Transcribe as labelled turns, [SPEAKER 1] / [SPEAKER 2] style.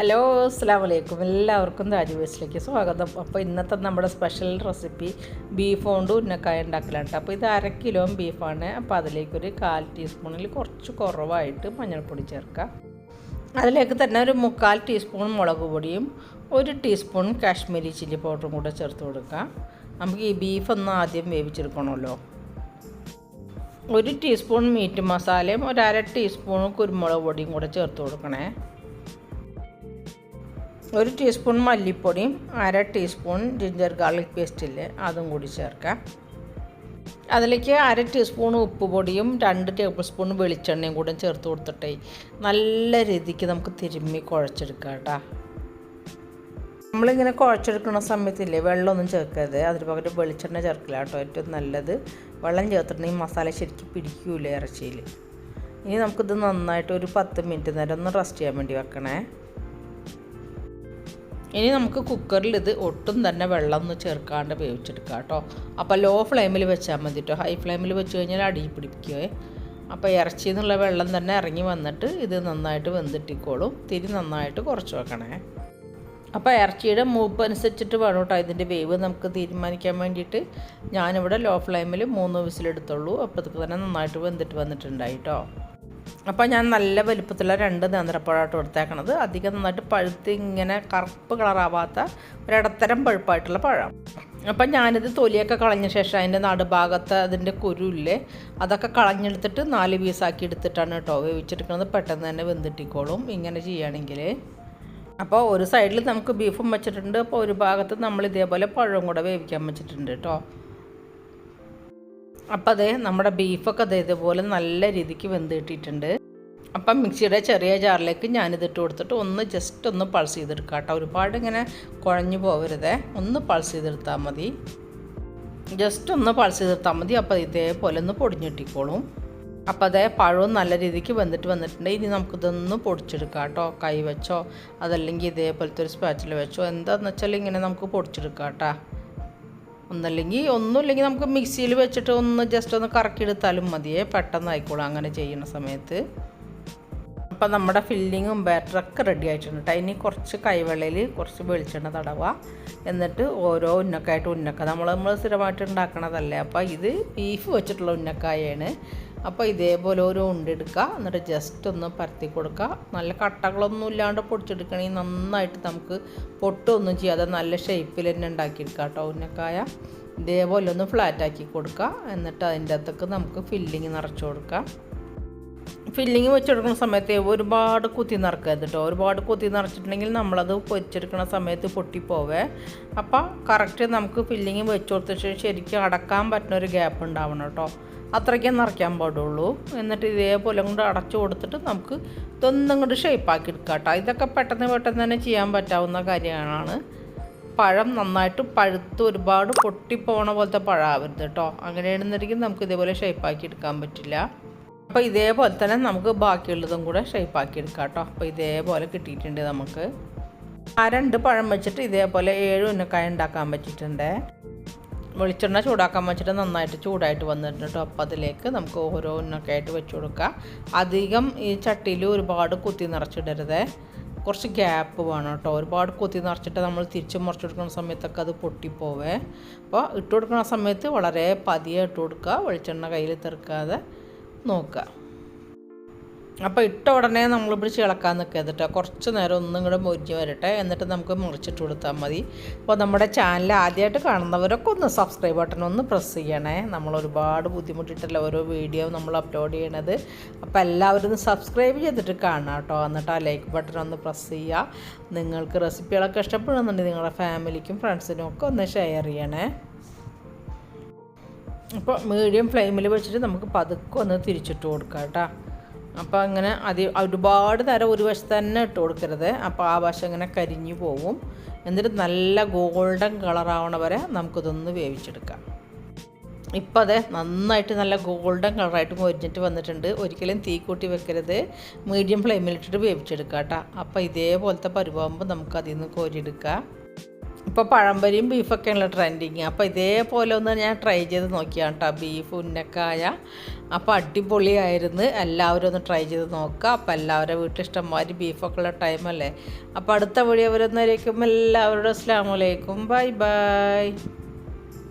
[SPEAKER 1] Hello അസ്സാം വലൈക്കും എല്ലാവർക്കും താജ് സ്വാഗതം. അപ്പോൾ ഇന്നത്തെ നമ്മുടെ സ്പെഷ്യൽ റെസിപ്പി ബീഫ് കൊണ്ട് ഉന്നക്കായ ഉണ്ടാക്കലാണ് അപ്പോൾ ഇത് അര കിലോ ബീഫാണ് അപ്പോൾ അതിലേക്കൊരു കാൽ ടീസ്പൂണിൽ കുറച്ച് കുറവായിട്ട് മഞ്ഞൾപ്പൊടി ചേർക്കാം. അതിലേക്ക് തന്നെ ഒരു മുക്കാൽ ടീസ്പൂൺ മുളക് പൊടിയും ഒരു ടീസ്പൂൺ കാശ്മീരി ചില്ലി പൗഡറും കൂടെ ചേർത്ത് കൊടുക്കാം. നമുക്ക് ഈ ബീഫ് ഒന്ന് ആദ്യം വേവിച്ചെടുക്കണമല്ലോ. ഒരു ടീസ്പൂൺ മീറ്റ് മസാലയും ഒരു അര ടീസ്പൂൺ കുരുമുളക് പൊടിയും കൂടെ ചേർത്ത് കൊടുക്കണേ. ഒരു ടീസ്പൂൺ മല്ലിപ്പൊടിയും അര ടീസ്പൂൺ ജിഞ്ചർ ഗാർലിക് പേസ്റ്റില്ലേ അതും കൂടി ചേർക്കാം. അതിലേക്ക് അര ടീസ്പൂൺ ഉപ്പ് പൊടിയും രണ്ട് ടേബിൾ സ്പൂൺ വെളിച്ചെണ്ണയും കൂടെ ചേർത്ത് കൊടുത്തിട്ടേ നല്ല രീതിക്ക് നമുക്ക് തിരുമ്മി കുഴച്ചെടുക്കാം കേട്ടോ. നമ്മളിങ്ങനെ കുഴച്ചെടുക്കുന്ന സമയത്തില്ലേ വെള്ളമൊന്നും ചേർക്കരുത്. അതിന് പകരം വെളിച്ചെണ്ണ ചേർക്കില്ല കേട്ടോ. ഏറ്റവും നല്ലത് വെള്ളം ചേർത്തിട്ടുണ്ടെങ്കിൽ മസാല ശരിക്കും പിടിക്കൂല ഇറച്ചിയിൽ. ഇനി നമുക്കിത് നന്നായിട്ട് ഒരു പത്ത് മിനിറ്റ് നേരം ഒന്ന് റെസ്റ്റ് ചെയ്യാൻ വേണ്ടി വെക്കണേ. ഇനി നമുക്ക് കുക്കറിൽ ഇത് ഒട്ടും തന്നെ വെള്ളം ഒന്ന് ചേർക്കാണ്ട് വേവിച്ചെടുക്കാം കേട്ടോ. അപ്പോൾ ലോ ഫ്ലെയിമിൽ വെച്ചാൽ മതി കേട്ടോ. ഹൈ ഫ്ലെയിമിൽ വെച്ച് കഴിഞ്ഞാൽ അടി പിടിപ്പിക്കുകയെ അപ്പോൾ ഇറച്ചിയിൽ നിന്നുള്ള വെള്ളം തന്നെ ഇറങ്ങി വന്നിട്ട് ഇത് നന്നായിട്ട് വെന്തിട്ടിക്കോളും. തിരി നന്നായിട്ട് കുറച്ച് വെക്കണേ. അപ്പോൾ ഇറച്ചിയുടെ മൂപ്പ് അനുസരിച്ചിട്ട് വേണം കേട്ടോ ഇതിന്റെ വേവ് നമുക്ക് തീരുമാനിക്കാൻ വേണ്ടിയിട്ട്. ഞാനിവിടെ ലോ ഫ്ലെയിമിൽ മൂന്ന് വിസിലെടുത്തുള്ളൂ. അപ്പോൾ ഇതൊക്കെ തന്നെ നന്നായിട്ട് വെന്തിട്ട് വന്നിട്ടുണ്ടായി കേട്ടോ. അപ്പോൾ ഞാൻ നല്ല വലുപ്പത്തിലുള്ള രണ്ട് നേന്ത്രപ്പഴമായിട്ട് കൊടുത്തേക്കണത് അധികം നന്നായിട്ട് പഴുത്ത് ഇങ്ങനെ കറുപ്പ് കളറാവാത്ത ഒരിടത്തരം പഴുപ്പായിട്ടുള്ള പഴം. അപ്പം ഞാനിത് തൊലിയൊക്കെ കളഞ്ഞ ശേഷം അതിന്റെ നടുഭാഗത്ത് അതിന്റെ കുരുല്ലേ അതൊക്കെ കളഞ്ഞെടുത്തിട്ട് നാല് പീസാക്കി എടുത്തിട്ടാണ് കേട്ടോ വേവിച്ചെടുക്കുന്നത് പെട്ടെന്ന് തന്നെ വെന്തിട്ടിക്കോളും. ഇങ്ങനെ ചെയ്യുകയാണെങ്കിൽ അപ്പോൾ ഒരു സൈഡിൽ നമുക്ക് ബീഫും വെച്ചിട്ടുണ്ട്. അപ്പോൾ ഒരു ഭാഗത്ത് നമ്മൾ ഇതേപോലെ പഴവും കൂടെ വേവിക്കാൻ വെച്ചിട്ടുണ്ട് കേട്ടോ. അപ്പോൾ അതെ നമ്മുടെ ബീഫൊക്കെ അതേ ഇതുപോലെ നല്ല രീതിക്ക് വെന്ത് കിട്ടിയിട്ടുണ്ട്. അപ്പം മിക്സിയുടെ ചെറിയ ജാറിലേക്ക് ഞാനിത് ഇട്ട് കൊടുത്തിട്ട് ഒന്ന് ജസ്റ്റ് ഒന്ന് പൾസ് ചെയ്തെടുക്കാം കേട്ടോ. ഒരുപാട് ഇങ്ങനെ കുഴഞ്ഞു പോകരുതേ ഒന്ന് പൾസ് ചെയ്തെടുത്താൽ മതി. ജസ്റ്റ് ഒന്ന് പൾസ് ചെയ്തെടുത്താൽ മതി. അപ്പോൾ ഇതേപോലെ ഒന്ന് പൊടിഞ്ഞിട്ടിക്കോളും. അപ്പോൾ അതേ പഴവും നല്ല രീതിക്ക് വന്നിട്ട് വന്നിട്ടുണ്ട്. ഇനി നമുക്കിതൊന്ന് പൊടിച്ചെടുക്കാം കേട്ടോ. കൈ വെച്ചോ അതല്ലെങ്കിൽ ഇതേപോലത്തെ ഒരു സ്പാച്ചിൽ വെച്ചോ എന്താണെന്ന് വെച്ചാൽ ഇങ്ങനെ നമുക്ക് പൊടിച്ചെടുക്കാം കേട്ടോ. ഒന്നല്ലെങ്കിൽ ഒന്നുമില്ലെങ്കിൽ നമുക്ക് മിക്സിയിൽ വെച്ചിട്ട് ഒന്ന് ജസ്റ്റ് ഒന്ന് കറക്കിയെടുത്താലും മതിയേ. പെട്ടെന്ന് ആയിക്കോളും അങ്ങനെ ചെയ്യുന്ന സമയത്ത്. അപ്പം നമ്മുടെ ഫില്ലിങ്ങും ബാറ്ററൊക്കെ റെഡി ആയിട്ടുണ്ട് കേട്ടോ ഇനി കുറച്ച് കൈവെള്ളയിൽ കുറച്ച് വെളിച്ചെണ്ണ തടവുക എന്നിട്ട് ഓരോ ഉന്നക്കായിട്ട് ഉന്നക്ക. നമ്മൾ നമ്മൾ സ്ഥിരമായിട്ട് ഉണ്ടാക്കണതല്ലേ. അപ്പോൾ ഇത് ബീഫ് വെച്ചിട്ടുള്ള ഉന്നക്കായാണ്. അപ്പോൾ ഇതേപോലെ ഓരോ ഉണ്ടെടുക്കുക എന്നിട്ട് ജസ്റ്റ് ഒന്ന് പരത്തി കൊടുക്കുക നല്ല കട്ടകളൊന്നും ഇല്ലാണ്ട് പൊടിച്ചെടുക്കണമെങ്കിൽ നന്നായിട്ട് നമുക്ക് പൊട്ടൊന്നും ചെയ്യാതെ നല്ല ഷേപ്പിൽ തന്നെ ഉണ്ടാക്കിയെടുക്കുക കേട്ടോ ഉന്നക്കായ. ഇതേപോലെ ഒന്ന് ഫ്ലാറ്റാക്കി കൊടുക്കുക എന്നിട്ട് അതിന്റെ അകത്തേക്ക് നമുക്ക് ഫില്ലിങ് നിറച്ച് കൊടുക്കാം. ഫില്ലിങ് വെച്ചെടുക്കുന്ന സമയത്ത് ഒരുപാട് കുത്തി നിറക്കരുത് കേട്ടോ ഒരുപാട് കുത്തി നിറച്ചിട്ടുണ്ടെങ്കിൽ നമ്മളത് പൊരിച്ചെടുക്കുന്ന സമയത്ത് പൊട്ടിപ്പോവേ. അപ്പോൾ കറക്റ്റ് നമുക്ക് ഫില്ലിങ് വെച്ച് കൊടുത്തിട്ട് ശരിക്കും അടക്കാൻ പറ്റുന്ന ഒരു ഗ്യാപ്പ് ഉണ്ടാവണം കേട്ടോ അത്രയ്ക്കേ നിറയ്ക്കാൻ പാടുള്ളൂ. എന്നിട്ട് ഇതേപോലെ കൊണ്ട് അടച്ചു കൊടുത്തിട്ട് നമുക്ക് ഇതൊന്നും കൊണ്ട് ഷേപ്പാക്കി എടുക്കാം കേട്ടോ ഇതൊക്കെ പെട്ടെന്ന് പെട്ടെന്ന് തന്നെ ചെയ്യാൻ പറ്റാവുന്ന കാര്യമാണ് പഴം നന്നായിട്ട് പഴുത്ത് ഒരുപാട് പൊട്ടിപ്പോണ പോലത്തെ പഴമാവരുത് കേട്ടോ അങ്ങനെയാണെന്നുണ്ടെങ്കിൽ നമുക്ക് ഇതേപോലെ ഷേപ്പാക്കി എടുക്കാൻ പറ്റില്ല. അപ്പോൾ ഇതേപോലെ തന്നെ നമുക്ക് ബാക്കിയുള്ളതും കൂടെ ഷേപ്പാക്കി എടുക്കാം കേട്ടോ. അപ്പോൾ ഇതേപോലെ കിട്ടിയിട്ടുണ്ട് നമുക്ക്. ആ രണ്ട് പഴം വെച്ചിട്ട് ഇതേപോലെ ഏഴ് ഉന്നക്കായ ഉണ്ടാക്കാൻ പറ്റിയിട്ടുണ്ട്. വെളിച്ചെണ്ണ ചൂടാക്കാൻ വെച്ചിട്ട് നന്നായിട്ട് ചൂടായിട്ട് വന്നിട്ടുണ്ട് കേട്ടോ. അപ്പോൾ അതിലേക്ക് നമുക്ക് ഓരോ ഉന്നക്കായിട്ട് വെച്ച് കൊടുക്കാം. അധികം ഈ ചട്ടിയിൽ ഒരുപാട് കുത്തി നിറച്ചിടരുത്. കുറച്ച് ഗ്യാപ്പ് വേണം കേട്ടോ. ഒരുപാട് കുത്തി നിറച്ചിട്ട് നമ്മൾ തിരിച്ച് മുറിച്ചെടുക്കുന്ന സമയത്തൊക്കെ അത് പൊട്ടിപ്പോവേ. അപ്പോൾ ഇട്ട് കൊടുക്കുന്ന സമയത്ത് വളരെ പതിയെ ഇട്ട് കൊടുക്കുക. വെളിച്ചെണ്ണ കയ്യിൽ തെറുക്കാതെ നോക്കുക. അപ്പോൾ ഇട്ട ഉടനെ നമ്മൾ പിടിച്ച് ഇളക്കാൻ നിൽക്കരുത് കുറച്ച് നേരം ഒന്നും കൂടെ മൊരിഞ്ഞ് വരട്ടെ. എന്നിട്ട് നമുക്ക് മുറിച്ചിട്ട് കൊടുത്താൽ മതി. അപ്പോൾ നമ്മുടെ ചാനൽ ആദ്യമായിട്ട് കാണുന്നവരൊക്കെ ഒന്ന് സബ്സ്ക്രൈബ് ബട്ടൺ ഒന്ന് പ്രസ് ചെയ്യണേ. നമ്മൾ ഒരുപാട് ബുദ്ധിമുട്ടിട്ടല്ല ഓരോ വീഡിയോ നമ്മൾ അപ്ലോഡ് ചെയ്യണത്. അപ്പോൾ എല്ലാവരും സബ്സ്ക്രൈബ് ചെയ്തിട്ട് കാണാം കേട്ടോ. എന്നിട്ട് ആ ലൈക്ക് ബട്ടൺ ഒന്ന് പ്രസ് ചെയ്യുക. നിങ്ങൾക്ക് റെസിപ്പികളൊക്കെ ഇഷ്ടപ്പെടുന്നുണ്ടെങ്കിൽ നിങ്ങളുടെ ഫാമിലിക്കും ഫ്രണ്ട്സിനും ഒക്കെ ഒന്ന് ഷെയർ ചെയ്യണേ. അപ്പോൾ മീഡിയം ഫ്ലെയിമിൽ വെച്ചിട്ട് നമുക്ക് പതുക്കെ ഒന്ന് തിരിച്ചിട്ട് കൊടുക്കാം കേട്ടോ. അപ്പോൾ അങ്ങനെ അതി ഒരുപാട് തരം ഒരു വശത്ത് തന്നെ ഇട്ട് കൊടുക്കരുത്. അപ്പോൾ ആ വശം ഇങ്ങനെ കരിഞ്ഞു പോവും. എന്നിട്ട് നല്ല ഗോൾഡൻ കളറാവണ വരെ നമുക്കിതൊന്ന് വേവിച്ചെടുക്കാം. ഇപ്പോൾ അതെ നന്നായിട്ട് നല്ല ഗോൾഡൻ കളറായിട്ട് മൊരിഞ്ഞിട്ട് വന്നിട്ടുണ്ട്. ഒരിക്കലും തീ കൂട്ടി വെക്കരുത്. മീഡിയം ഫ്ലെയിമിലിട്ടിട്ട് വേവിച്ചെടുക്കാം കേട്ടോ. അപ്പോൾ ഇതേപോലത്തെ പരുവാകുമ്പോൾ നമുക്ക് അതിൽ നിന്ന് കോരിയെടുക്കാം. ഇപ്പോൾ പഴംപരിയും ബീഫൊക്കെയാണല്ലോ ട്രെൻഡിങ് അപ്പോൾ ഇതേപോലെ ഒന്ന് ഞാൻ ട്രൈ ചെയ്ത് നോക്കിയാണ് കേട്ടോ ബീഫ് ഉന്നക്കായ. അപ്പോൾ അടിപൊളിയായിരുന്നു. എല്ലാവരും ഒന്ന് ട്രൈ ചെയ്ത് നോക്കുക അപ്പോൾ എല്ലാവരും വീട്ടിൽ ഇഷ്ടംമാതിരി ബീഫൊക്കെ ഉള്ള ടൈമല്ലേ അപ്പോൾ അടുത്ത വഴി അവരൊന്നായിരിക്കും എല്ലാവരോടും അസ്ലാമലൈക്കും ബൈ ബൈ